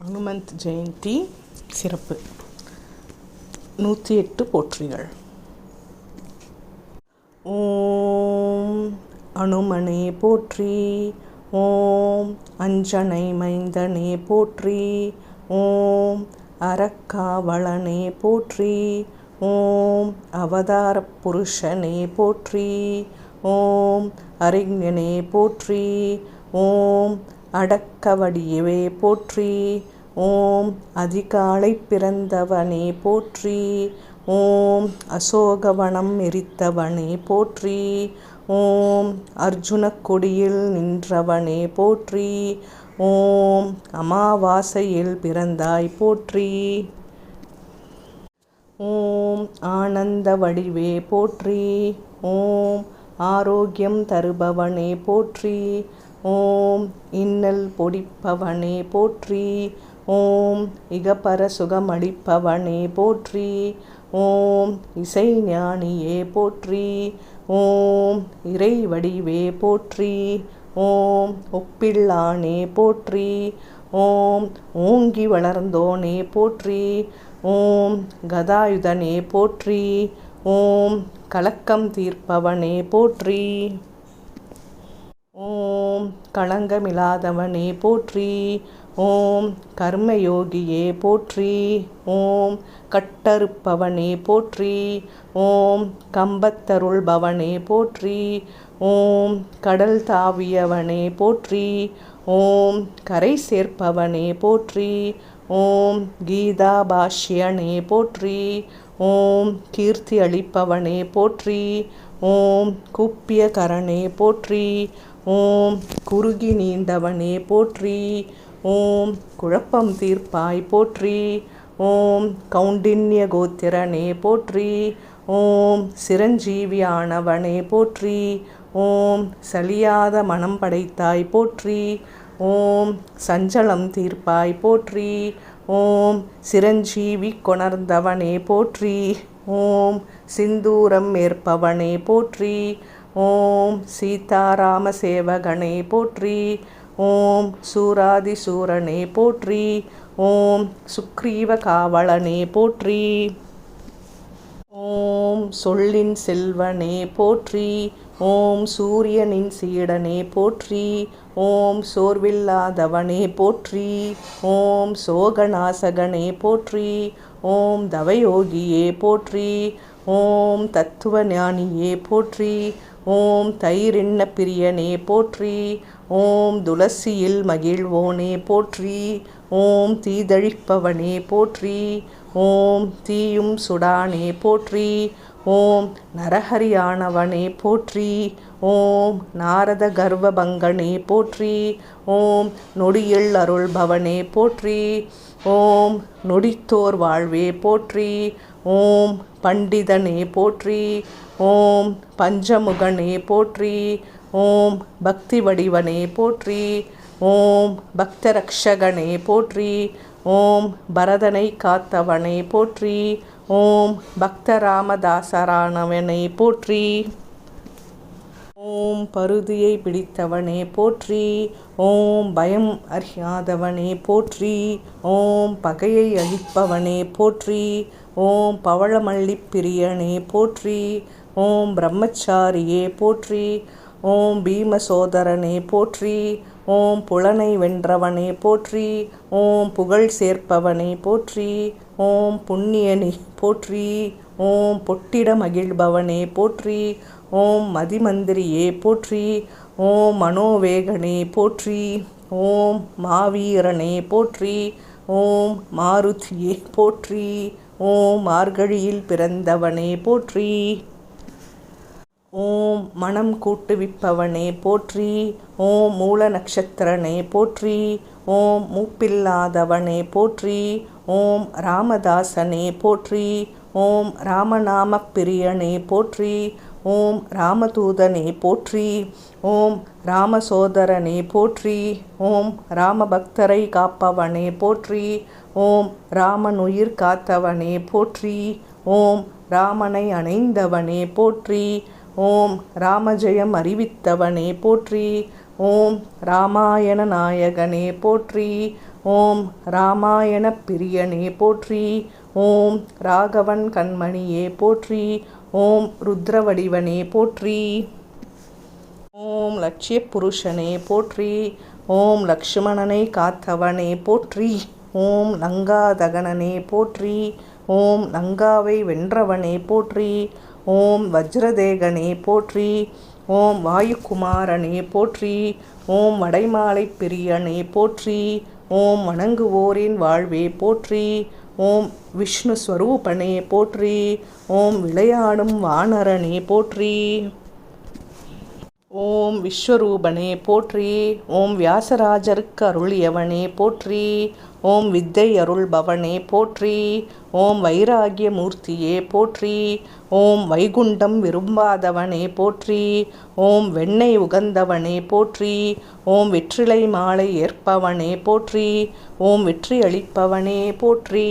ஹனுமந்த் ஜெயந்தி சிறப்பு. நூற்றி எட்டு போற்றிகள். ஓம் அனுமனே போற்றி ஓம் அஞ்சனை மைந்தனே போற்றி ஓம் அரக்காவளனே போற்றி ஓம் அவதார புருஷனே போற்றி ஓம் அறிஞனே போற்றி ஓம் அடக்கவடியவே போற்றி. ஓம் அதிகாலை பிறந்தவனே போற்றி. ஓம் அசோகவனம் எரித்தவனே போற்றி. ஓம் அர்ஜுனக் கொடியில் நின்றவனே போற்றி. ஓம் அமாவாசையில் பிறந்தாய் போற்றி. ஓம் ஆனந்த வடிவே போற்றி. ஓம் ஆரோக்கியம் தருபவனே போற்றி. ஓம் இன்னல் பொடிப்பவனே போற்றி. ஓம் இகப்பர சுகமளிப்பவனே போற்றி. ஓம் இசை ஞானியே போற்றி. ஓம் இறை வடிவே போற்றி. ஓம் ஒப்பில்லானே போற்றி. ஓம் ஓங்கி வளர்ந்தோனே போற்றி. ஓம் கதாயுதனே போற்றி. ஓம் கலக்கம் தீர்ப்பவனே போற்றி. ஓம் களங்கமில்லாதவனே போற்றி. ஓம் கர்மயோகியே போற்றி. ஓம் கட்டறுப்பவனே போற்றி. ஓம் கம்பத்தருள்பவனே போற்றி. ஓம் கடல் தாவியவனே போற்றி. ஓம் கரை சேர்ப்பவனே போற்றி. ஓம் கீதா பாஷ்யனே போற்றி. ஓம் கீர்த்தி அளிப்பவனே போற்றி. ஓம் கூப்பிய கரணே போற்றி. ஓம் குறுகி நீண்டவனே போற்றி. ஓம் குழப்பம் தீர்ப்பாய் போற்றி. ஓம் கௌண்டின்ய கோத்திரனே போற்றி. ஓம் சிரஞ்சீவியானவனே போற்றி. ஓம் சலியாத மனம் படைத்தாய் போற்றி. ஓம் சஞ்சலம் தீர்ப்பாய் போற்றி. ஓம் சிரஞ்சீவி கொணர்ந்தவனே போற்றி. ஓம் சிந்தூரம் ஏற்பவனே போற்றி. ஓம் சீதாராம சேவகனை போற்றி ஓம் சூராதி சூரனே போற்றி ஓம் சுக்ரீவ காவலனே போற்றி ஓம் சொல்லின் செல்வனே போற்றி ஓம் சூரியனின் சீடனே போற்றி ஓம் சோர்வில்லாதவனே போற்றி ஓம் சோகநாசகனே போற்றி ஓம் தவயோகியே போற்றி ஓம் தத்துவ ஞானியே போற்றி ஓம் தயிரின்ன பிரியனே போற்றி. ஓம் துளசியில் மகிழ்வோனே போற்றி. ஓம் தீதழிப்பவனே போற்றி. ஓம் தீயும் சுடானே போற்றி. ஓம் நரஹரியானவனே போற்றி. ஓம் நாரத கர்வபங்கனே போற்றி. ஓம் நொடியில் அருள்பவனே போற்றி. ஓம் நொடித்தோர் வாழ்வே போற்றி. ஓம் பண்டிதனே போற்றி. ஓம் பஞ்சமுகனே போற்றி ஓம் பக்தி வடிவனே போற்றி ஓம் பக்தரக்ஷகனே போற்றி ஓம் பரதனை காத்தவனே போற்றி ஓம் பக்தராமதாசரானவனை போற்றி ஓம் பருதியை பிடித்தவனே போற்றி ஓம் பயம் அறியாதவனே போற்றி ஓம் பகையை அழிப்பவனே போற்றி ஓம் பவளமல்லிப் பிரியனே போற்றி ஓம் பிரம்மச்சாரியே போற்றி ஓம் பீமசோதரனே போற்றி ஓம் புலனை வென்றவனே போற்றி ஓம் புகழ் சேர்ப்பவனே போற்றி ஓம் புண்ணியனே போற்றி ஓம் பொட்டிட மகிழ்பவனே போற்றி ஓம் மதிமந்திரியே போற்றி ஓம் மனோவேகனே போற்றி ஓம் மாவீரனே போற்றி ஓம் மாருதியே போற்றி ஓம் மார்கழியில் பிறந்தவனே போற்றி ஓம் மனம் கூட்டுவிப்பவனே போற்றி. ஓம் மூல நட்சத்திரனே போற்றி. ஓம் மூப்பில்லாதவனே போற்றி. ஓம் ராமதாசனே போற்றி. ஓம் ராமநாம பிரியனே போற்றி. ஓம் ராமதூதனே போற்றி. ஓம் ராமசோதரனே போற்றி. ஓம் ராமபக்தரை காப்பவனே போற்றி. ஓம் ராமனுயிர் காத்தவனே போற்றி. ஓம் ராமனை அணைந்தவனே போற்றி. ஓம் ராமஜெயம் அறிவித்தவனே போற்றி. ஓம் ராமாயண நாயகனே போற்றி. ஓம் ராமாயண பிரியனே போற்றி. ஓம் ராகவன் கண்மணியே போற்றி. ஓம் ருத்ரவடிவனே போற்றி. ஓம் லட்சிய புருஷனே போற்றி. ஓம் லக்ஷ்மணனை காத்தவனே போற்றி. ஓம் லங்காதகனனே போற்றி. ஓம் லங்காவை வென்றவனே போற்றி. ஓம் வஜ்ரதேகனே போற்றி ஓம் வாயுகுமாரனே போற்றி ஓம் வடைமாலை பிரியனே போற்றி ஓம் வணங்குவோரின் வாழ்வே போற்றி ஓம் விஷ்ணு ஸ்வரூபனே போற்றி ஓம் விளையாடும் வானரனே போற்றி. ஓம் விஸ்வரூபனே போற்றி ஓம் வியாசராஜருக்கு அருளியவனே போற்றி ஓம் வித்தை அருள்பவனே போற்றி ஓம் வைராகிய மூர்த்தியே போற்றி ஓம் வைகுண்டம் விரும்பாதவனே போற்றி ஓம் வெண்ணெய் உகந்தவனே போற்றி ஓம் வெற்றிலை மாலை ஏற்பவனே போற்றி ஓம் வெற்றி அளிப்பவனே போற்றி.